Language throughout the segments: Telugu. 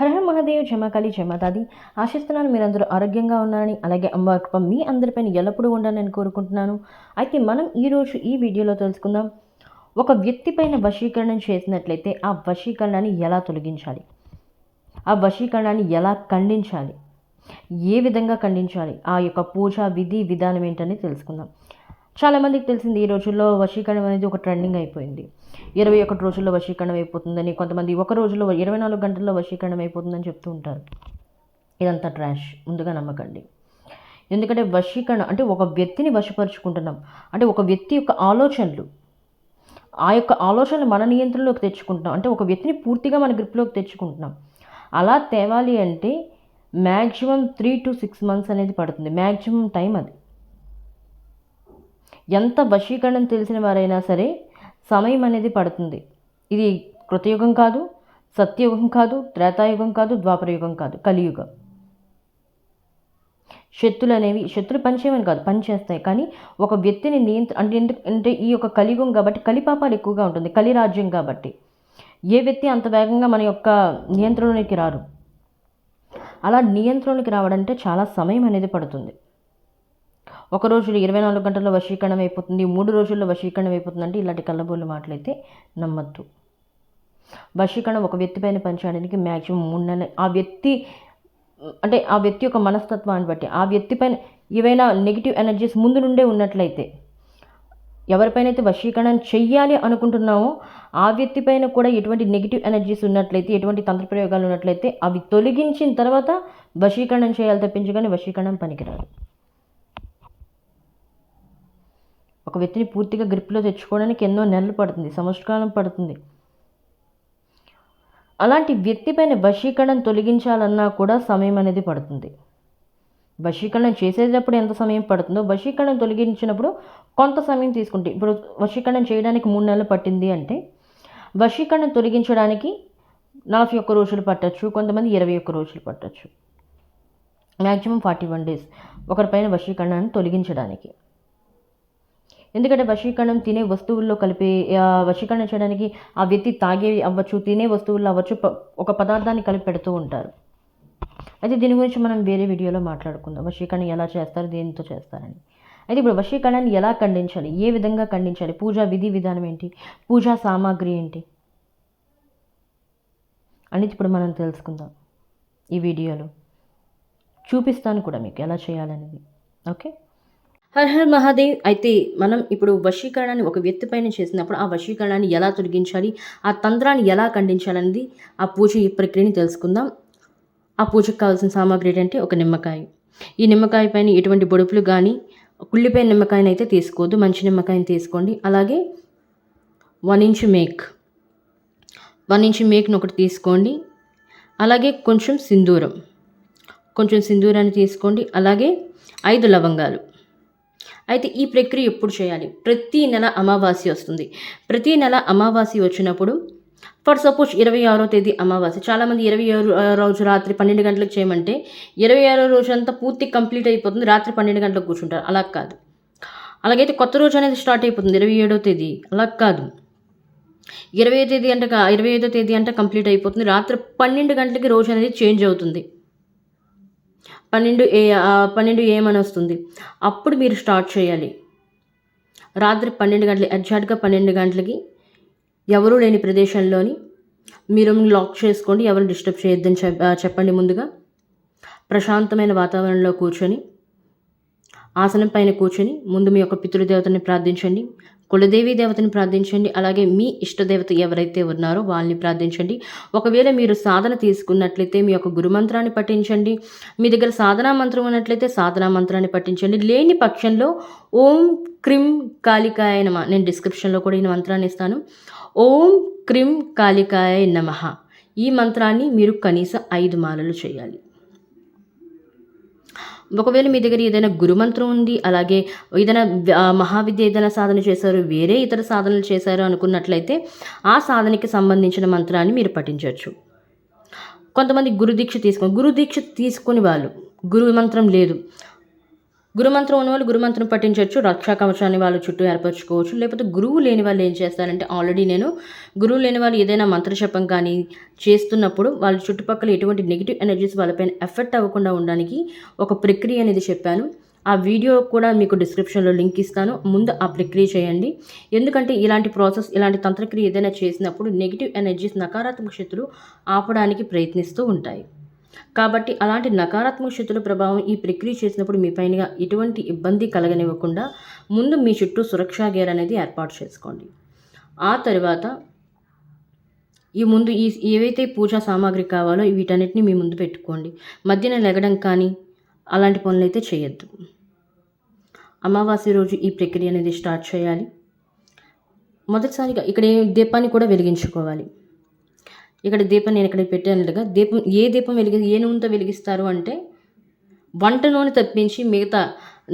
హరహర మహాదేవ్ జమాకాళి జమాదాది ఆశిస్తున్నాను మీరందరూ ఆరోగ్యంగా ఉన్నారని అలాగే అమ్మ కృప మీ అందరిపైన ఎల్లప్పుడూ ఉండాలని కోరుకుంటున్నాను. అయితే మనం ఈరోజు ఈ వీడియోలో తెలుసుకుందాం. ఒక వ్యక్తి పైన వశీకరణం చేసినట్లయితే ఆ వశీకరణాన్ని ఎలా తొలగించాలి? ఆ వశీకరణాన్ని ఎలా ఖండించాలి? ఏ విధంగా ఖండించాలి? ఆ యొక్క పూజ విధి విధానం ఏంటని తెలుసుకుందాం. చాలామందికి తెలిసింది ఈ రోజుల్లో వశీకరణం అనేది ఒక ట్రెండింగ్ అయిపోయింది. ఇరవై ఒకటి రోజుల్లో వశీకరణం అయిపోతుందని కొంతమంది ఒక రోజులో ఇరవై నాలుగు గంటల్లో వశీకరణం అయిపోతుందని చెప్తూ ఉంటారు. ఇదంతా ట్రాష్ ముందుగా నమ్మకండి. ఎందుకంటే వశీకరణ అంటే ఒక వ్యక్తిని వశపరుచుకుంటున్నాం. అంటే ఒక వ్యక్తి యొక్క ఆలోచనలు ఆ యొక్క ఆలోచనలు మన నియంత్రణలోకి తెచ్చుకుంటున్నాం. అంటే ఒక వ్యక్తిని పూర్తిగా మన గ్రిప్లోకి తెచ్చుకుంటున్నాం. అలా తేవాలి అంటే maximum three to six months అనేది పడుతుంది. మ్యాక్సిమం టైం అది. ఎంత వశీకరణం తెలిసిన వారైనా సరే సమయం అనేది పడుతుంది. ఇది కృతయుగం కాదు సత్యయుగం కాదు త్రేతాయుగం కాదు ద్వాపరయుగం కాదు కలియుగం. శత్రులు అనేవి శత్రులు పనిచేయమని కాదు పనిచేస్తాయి కానీ ఒక వ్యక్తిని నియంత్ర అంటే ఎందుకు అంటే ఈ యొక్క కలియుగం కాబట్టి కలిపాపాలు ఎక్కువగా ఉంటుంది కలిరాజ్యం కాబట్టి. ఏ వ్యక్తి అంత వేగంగా మన యొక్క నియంత్రణలోకి రారు. అలా నియంత్రణలోకి రావడంటే చాలా సమయం అనేది పడుతుంది. ఒక రోజులో ఇరవై నాలుగు గంటల్లో వశీకరణం అయిపోతుంది మూడు రోజుల్లో వశీకరణం అయిపోతుంది అంటే ఇలాంటి కళ్ళబోళ్ళు మాటలైతే నమ్మద్దు. వశీకరణం ఒక వ్యక్తి పైన పనిచేయడానికి మ్యాక్సిమం మూడు నెలలు. ఆ వ్యక్తి అంటే ఆ వ్యక్తి యొక్క మనస్తత్వాన్ని బట్టి ఆ వ్యక్తి పైన ఏవైనా నెగిటివ్ ఎనర్జీస్ ముందు నుండే ఉన్నట్లయితే ఎవరిపైనైతే వశీకరణం చెయ్యాలి అనుకుంటున్నామో ఆ వ్యక్తి పైన కూడా ఎటువంటి నెగిటివ్ ఎనర్జీస్ ఉన్నట్లయితే ఎటువంటి తంత్ర ప్రయోగాలు ఉన్నట్లయితే అవి తొలగించిన తర్వాత వశీకరణం చేయాలి తప్పించుకొని వశీకరణం పనికిరాదు. ఒక వ్యక్తిని పూర్తిగా గ్రిప్లో తెచ్చుకోవడానికి ఎన్నో నెలలు పడుతుంది సంవత్సరకాలం పడుతుంది. అలాంటి వ్యక్తిపైన వశీకరణం తొలగించాలన్నా కూడా సమయం అనేది పడుతుంది. వశీకరణం చేసేటప్పుడు ఎంత సమయం పడుతుందో వశీకరణం తొలగించినప్పుడు కొంత సమయం తీసుకుంటే ఇప్పుడు వశీకరణం చేయడానికి మూడు నెలలు పట్టింది అంటే వశీకరణం తొలగించడానికి నలభై ఒక్క రోజులు పట్టచ్చు కొంతమంది ఇరవై ఒక్క రోజులు పట్టచ్చు. మ్యాక్సిమం ఫార్టీ వన్ డేస్ ఒకరిపైన వశీకరణాన్ని తొలగించడానికి. ఎందుకంటే వశీకరణం తినే వస్తువుల్లో కలిపి వశీకరణం వశీకరణ చేయడానికి ఆ వ్యక్తి తాగే అవ్వచ్చు తినే వస్తువుల్లో అవ్వచ్చు ప- ఒక పదార్థాన్ని కలిపి పెడుతూ ఉంటారు. అయితే దీని గురించి మనం వేరే వీడియోలో మాట్లాడుకుందాం. వశీకరణ ఎలా చేస్తారు దేనితో చేస్తారని. అయితే ఇప్పుడు వశీకరణాన్ని ఎలా ఖండించాలి ఏ విధంగా ఖండించాలి పూజా విధి విధానం ఏంటి పూజా సామాగ్రి ఏంటి? అనేది ఇప్పుడు మనం తెలుసుకుందాం ఈ వీడియోలో. చూపిస్తాను కూడా మీకు ఎలా చేయాలనేది. ఓకే? హర్ హర్ మహాదేవ్ అయితే మనం ఇప్పుడు వశీకరణాన్ని ఒక వ్యక్తి పైన చేసినప్పుడు ఆ వశీకరణాన్ని ఎలా తొలగించాలి? ఆ తంత్రాన్ని ఎలా ఖండించాలనేది ఆ పూజ ఈ ప్రక్రియని తెలుసుకుందాం. ఆ పూజకు కావాల్సిన సామాగ్రి ఏంటంటే ఒక నిమ్మకాయ. ఈ నిమ్మకాయ పైన ఎటువంటి బొడుపులు కానీ కుళ్ళిపోయిన నిమ్మకాయని అయితే తీసుకోవద్దు. మంచి నిమ్మకాయని తీసుకోండి. అలాగే వన్ ఇంచ్ మేక్. వన్ ఇంచ్ మేక్ని ఒకటి తీసుకోండి. అలాగే కొంచెం సింధూరం. కొంచెం సింధూరాన్ని తీసుకోండి. అలాగే ఐదు లవంగాలు. అయితే ఈ ప్రక్రియ ఎప్పుడు చేయాలి? ప్రతి నెల అమావాస్య వస్తుంది. ప్రతి నెల అమావాస్య వచ్చినప్పుడు ఫర్ సపోజ్ ఇరవై ఆరో తేదీ అమావాస్య చాలామంది ఇరవై ఆరు రోజు రాత్రి పన్నెండు గంటలకు చేయమంటే ఇరవై ఆరో రోజు అంతా పూర్తి కంప్లీట్ అయిపోతుంది రాత్రి పన్నెండు గంటలకు కూర్చుంటారు. అలా కాదు. అలాగైతే కొత్త రోజు అనేది స్టార్ట్ అయిపోతుంది ఇరవై ఏడో తేదీ. అలా కాదు. ఇరవై తేదీ అంటే ఇరవై ఐదో తేదీ అంటే కంప్లీట్ అయిపోతుంది రాత్రి పన్నెండు గంటలకి రోజు అనేది చేంజ్ అవుతుంది. పన్నెండు ఏ పన్నెండు ఏమని వస్తుంది? అప్పుడు మీరు స్టార్ట్ చేయాలి. రాత్రి పన్నెండు గంటలు ఎగ్జాక్ట్గా పన్నెండు గంటలకి ఎవరూ లేని ప్రదేశంలోని మీరు లాక్ చేసుకోండి ఎవరు డిస్టర్బ్ చేయొద్దని చెప్పండి ముందుగా. ప్రశాంతమైన వాతావరణంలో కూర్చొని ఆసనం పైన కూర్చొని ముందు మీ యొక్క పితృదేవతని ప్రార్థించండి. కులదేవి దేవతని ప్రార్థించండి. అలాగే మీ ఇష్టదేవత ఎవరైతే ఉన్నారో వాళ్ళని ప్రార్థించండి. ఒకవేళ మీరు సాధన తీసుకున్నట్లయితే మీ యొక్క గురుమంత్రాన్ని పఠించండి. మీ దగ్గర సాధనా మంత్రం ఉన్నట్లయితే సాధనా మంత్రాన్ని పఠించండి. లేని పక్షంలో ఓం క్రిం కాళికాయ నమ. నేను డిస్క్రిప్షన్లో కూడా ఈ మంత్రాన్ని ఇస్తాను. ఓం క్రిం కాళికాయ నమ. ఈ మంత్రాన్ని మీరు కనీసం ఐదు మాలలు చేయాలి. ఒకవేళ మీ దగ్గర ఏదైనా గురుమంత్రం ఉంది అలాగే ఏదైనా మహావిద్య ఏదైనా సాధన చేశారు వేరే ఇతర సాధనలు చేశారు అనుకున్నట్లయితే ఆ సాధనకి సంబంధించిన మంత్రాన్ని మీరు పఠించవచ్చు. కొంతమంది గురుదీక్ష తీసుకొని గురుదీక్ష తీసుకుని వాళ్ళు గురు మంత్రం లేదు గురుమంత్రం ఉన్న వాళ్ళు గురుమంత్రం పఠించవచ్చు రక్షా కవచాన్ని వాళ్ళు చుట్టూ ఏర్పరచుకోవచ్చు. లేకపోతే గురువు లేని వాళ్ళు ఏం చేస్తారంటే ఆల్రెడీ నేను గురువు లేని వాళ్ళు ఏదైనా మంత్రజపం కానీ చేస్తున్నప్పుడు వాళ్ళ చుట్టుపక్కల ఎటువంటి నెగిటివ్ ఎనర్జీస్ వాళ్ళపైన ఎఫెక్ట్ అవ్వకుండా ఉండడానికి ఒక ప్రక్రియ అనేది చెప్పాను. ఆ వీడియో కూడా మీకు డిస్క్రిప్షన్లో లింక్ ఇస్తాను. ముందు ఆ ప్రక్రియ చేయండి. ఎందుకంటే ఇలాంటి ప్రాసెస్ ఇలాంటి తంత్రక్రియ ఏదైనా చేసినప్పుడు నెగిటివ్ ఎనర్జీస్ నకారాత్మక శక్తులు ఆపడానికి ప్రయత్నిస్తూ ఉంటాయి. కాబట్టి అలాంటి నకారాత్మక శక్తుల ప్రభావం ఈ ప్రక్రియ చేసినప్పుడు మీ పైన ఎటువంటి ఇబ్బంది కలగనివ్వకుండా ముందు మీ చుట్టూ సురక్షా గేర్ అనేది ఏర్పాటు చేసుకోండి. ఆ తర్వాత ఈ ముందు ఈ ఏవైతే పూజా సామాగ్రి కావాలో వీటన్నిటిని మీ ముందు పెట్టుకోండి. మధ్యన లెగడం కానీ అలాంటి పనులు అయితే చేయొద్దు. అమావాస్య రోజు ఈ ప్రక్రియ అనేది స్టార్ట్ చేయాలి. మొదటిసారిగా ఇక్కడ ఏ దీపాన్ని కూడా వెలిగించుకోవాలి. ఇక్కడ దీపం నేను ఇక్కడ పెట్టానుగా దీపం ఏ దీపం వెలిగి ఏ నూనెతో వెలిగిస్తారు అంటే వంట నూనె తప్పించి మిగతా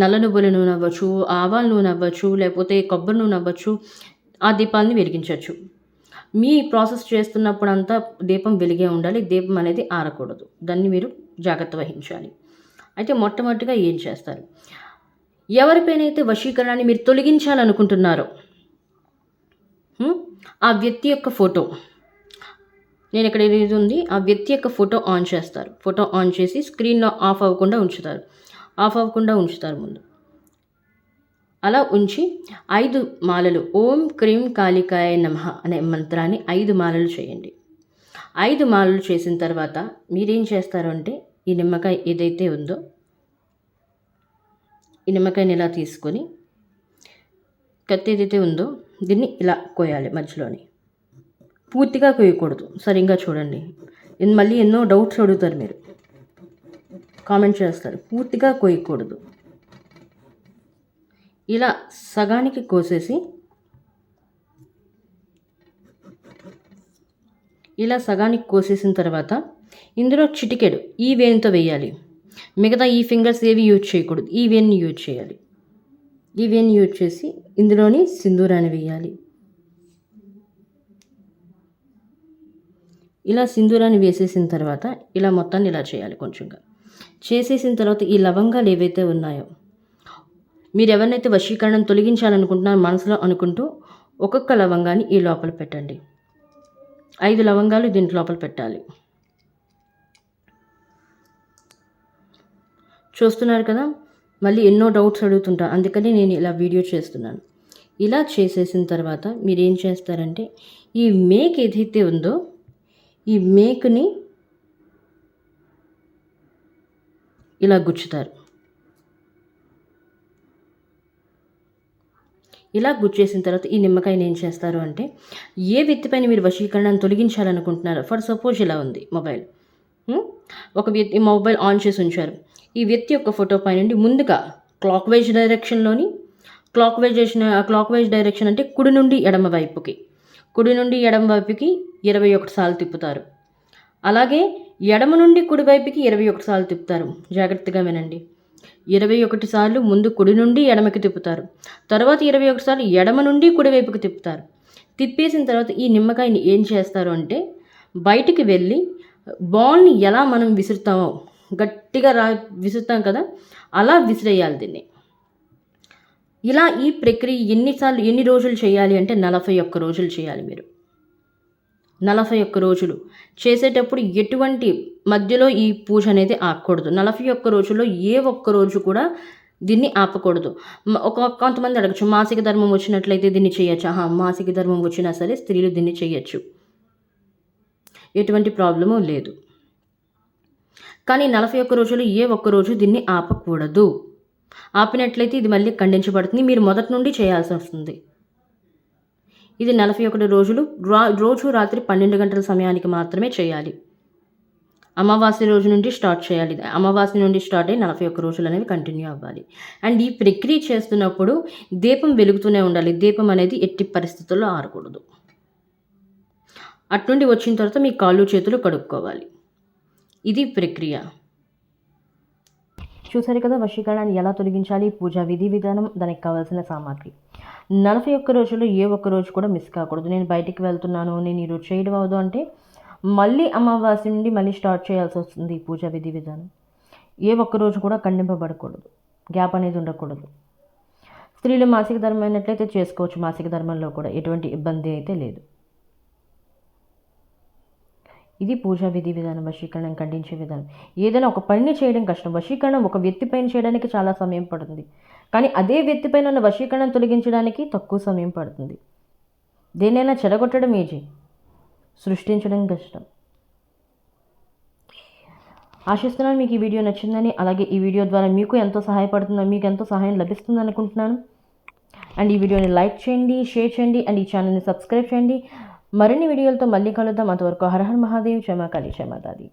నల్ల నువ్వుల నూనె అవ్వచ్చు ఆవాల నూనె అవ్వచ్చు లేకపోతే కొబ్బరి నూనె అవ్వచ్చు ఆ దీపాన్ని వెలిగించవచ్చు. మీ ప్రాసెస్ చేస్తున్నప్పుడు అంతా దీపం వెలిగే ఉండాలి దీపం అనేది ఆరకూడదు. దాన్ని మీరు జాగ్రత్త వహించాలి. అయితే మొట్టమొదటిగా ఏం చేస్తారు? ఎవరిపైనైతే వశీకరణాన్ని మీరు తొలగించాలనుకుంటున్నారో ఆ వ్యక్తి యొక్క ఫోటో నేను ఇక్కడ ఇది ఉంది. ఆ వ్యక్తి యొక్క ఫోటో ఆన్ చేస్తారు. ఫోటో ఆన్ చేసి స్క్రీన్లో ఆఫ్ అవ్వకుండా ఉంచుతారు. ఆఫ్ అవ్వకుండా ఉంచుతారు ముందు. అలా ఉంచి ఐదు మాలలు ఓం క్రీం కాళికాయ నమః అనే మంత్రాన్ని ఐదు మాలలు చేయండి. ఐదు మాలలు చేసిన తర్వాత మీరేం చేస్తారు అంటే ఈ నిమ్మకాయ ఏదైతే ఉందో ఈ నిమ్మకాయని ఇలా తీసుకొని కత్తి ఏదైతే ఉందో దీన్ని ఇలా కోయాలి మధ్యలోని. పూర్తిగా కొయ్యకూడదు. సరిగ్గా చూడండి. మళ్ళీ ఎన్నో డౌట్స్ అడుగుతారు మీరు. కామెంట్ చేస్తారు. పూర్తిగా కొయ్యకూడదు. ఇలా సగానికి కోసేసి ఇలా సగానికి కోసేసిన తర్వాత ఇందులో చిటికెడు ఈ వేణితో వేయాలి. మిగతా ఈ ఫింగర్స్ ఏవి యూజ్ చేయకూడదు. ఈ వేణిని యూజ్ చేయాలి. ఈ వేణి యూజ్ చేసి ఇందులోని సింధూరాన్ని వేయాలి. ఇలా సింధూరాన్ని వేసేసిన తర్వాత ఇలా మొత్తాన్ని ఇలా చేయాలి కొంచెంగా. చేసేసిన తర్వాత ఈ లవంగాలు ఏవైతే ఉన్నాయో మీరు ఎవరినైతే వశీకరణం తొలగించాలనుకుంటున్నారో మనసులో అనుకుంటూ ఒక్కొక్క లవంగాన్ని ఈ లోపల పెట్టండి. ఐదు లవంగాలు దీంట్లో లోపల పెట్టాలి. చూస్తున్నారు కదా? మళ్ళీ ఎన్నో డౌట్స్ అడుగుతుంటారు అందుకని నేను ఇలా వీడియో చేస్తున్నాను. ఇలా చేసేసిన తర్వాత మీరు ఏం చేస్తారంటే ఈ మేక్ ఏదైతే ఉందో ఈ మేకుని ఇలా గుచ్చుతారు. ఇలా గుచ్చేసిన తర్వాత ఈ నిమ్మకాయని ఏం చేస్తారు అంటే ఏ వ్యక్తిపైన మీరు వశీకరణను తొలగించాలనుకుంటున్నారు ఫర్ సపోజ్ ఇలా ఉంది మొబైల్. ఒక వ్యక్తి మొబైల్ ఆన్ చేసి ఉంచారు. ఈ వ్యక్తి యొక్క ఫోటో పై నుండి ముందుగా క్లాక్ వైజ్ డైరెక్షన్లోని క్లాక్ వైజ్ చేసిన క్లాక్ వైజ్ డైరెక్షన్ అంటే కుడి నుండి ఎడమ వైపుకి. కుడి నుండి ఎడమ వైపుకి ఇరవై ఒకటి సార్లు తిప్పుతారు. అలాగే ఎడమ నుండి కుడి వైపుకి ఇరవై ఒకటి సార్లు తిప్పుతారు. జాగ్రత్తగా వినండి. ఇరవై ఒకటి సార్లు ముందు కుడి నుండి ఎడమకి తిప్పుతారు. తర్వాత ఇరవై ఒకటి సార్లు ఎడమ నుండి కుడివైపుకి తిప్పుతారు. తిప్పేసిన తర్వాత ఈ నిమ్మకాయని ఏం చేస్తారు అంటే బయటికి వెళ్ళి బాల్ని ఎలా మనం విసురుతామో గట్టిగా రా విసురుతాం కదా అలా విసిరేయాలి దీన్ని. ఇలా ఈ ప్రక్రియ ఎన్నిసార్లు ఎన్ని రోజులు చేయాలి అంటే నలభై ఒక్క రోజులు చేయాలి మీరు. నలభై ఒక్క రోజులు. చేసేటప్పుడు ఎటువంటి మధ్యలో ఈ పూజ అనేది ఆపకూడదు. నలభై ఒక్క రోజుల్లో ఏ ఒక్క రోజు కూడా దీన్ని ఆపకూడదు. ఒక కొంతమంది అడగచ్చు మాసిక ధర్మం వచ్చినట్లయితే దీన్ని చేయొచ్చు? ఆహా మాసిక ధర్మం వచ్చినా సరే స్త్రీలు దీన్ని చేయొచ్చు. ఎటువంటి ప్రాబ్లము లేదు. కానీ నలభై ఒక్క రోజులు ఏ ఒక్క రోజు దీన్ని ఆపకూడదు. ఆపినట్లయితే ఇది మళ్ళీ ఖండించబడుతుంది. మీరు మొదటి నుండి చేయాల్సి వస్తుంది. ఇది నలభై ఒకటి రోజులు. రా- రోజు రాత్రి పన్నెండు గంటల సమయానికి మాత్రమే చేయాలి. అమావాస్య రోజు నుండి స్టార్ట్ చేయాలి. అమావాస్య నుండి స్టార్ట్ అయ్యి నలభై ఒక్క రోజులు అనేవి కంటిన్యూ అవ్వాలి. అండ్ ఈ ప్రక్రియ చేస్తున్నప్పుడు దీపం వెలుగుతూనే ఉండాలి. దీపం అనేది ఎట్టి పరిస్థితుల్లో ఆరకూడదు. అట్నుండి వచ్చిన తర్వాత మీ కాళ్ళు చేతులు కడుక్కోవాలి. ఇది ప్రక్రియ. చూసారు కదా వశీకరణాన్ని ఎలా తొలగించాలి? పూజా విధి విధానం దానికి కావాల్సిన సామాగ్రి. నలభై ఒక్క రోజుల్లో ఏ ఒక్క రోజు కూడా మిస్ కాకూడదు. నేను బయటికి వెళ్తున్నాను నేను ఈరోజు చేయడం అవదు అంటే మళ్ళీ అమావాస్య నుండి మళ్ళీ స్టార్ట్ చేయాల్సి వస్తుంది ఈ పూజా విధి విధానం. ఏ ఒక్క రోజు కూడా ఖండింపబడకూడదు. గ్యాప్ అనేది ఉండకూడదు. స్త్రీలు మాసిక ధర్మం అయినట్లయితే చేసుకోవచ్చు. మాసిక ధర్మంలో కూడా ఎటువంటి ఇబ్బంది అయితే లేదు. ఇది పూజా విధి విధానం వశీకరణం ఖండించే విధానం. ఏదైనా ఒక పనిని చేయడం కష్టం వశీకరణం ఒక వ్యక్తి పైన చేయడానికి చాలా సమయం పడుతుంది. కానీ అదే వ్యక్తి పైన ఉన్న వశీకరణం తొలగించడానికి తక్కువ సమయం పడుతుంది. దేనైనా చెడగొట్టడం ఈజీ సృష్టించడం కష్టం. ఆశిస్తున్నాను మీకు ఈ వీడియో నచ్చిందని అలాగే ఈ వీడియో ద్వారా మీకు ఎంతో సహాయపడుతుందో మీకు ఎంతో సహాయం లభిస్తుంది అనుకుంటున్నాను. అండ్ ఈ వీడియోని లైక్ చేయండి షేర్ చేయండి అండ్ ఈ ఛానల్ని సబ్స్క్రైబ్ చేయండి. మరిన్ని వీడియోలతో మళ్ళీ కలుద్దాం. అంతవరకు హరహర్ మహాదేవ్ క్షమాకాళి క్షమాదాది.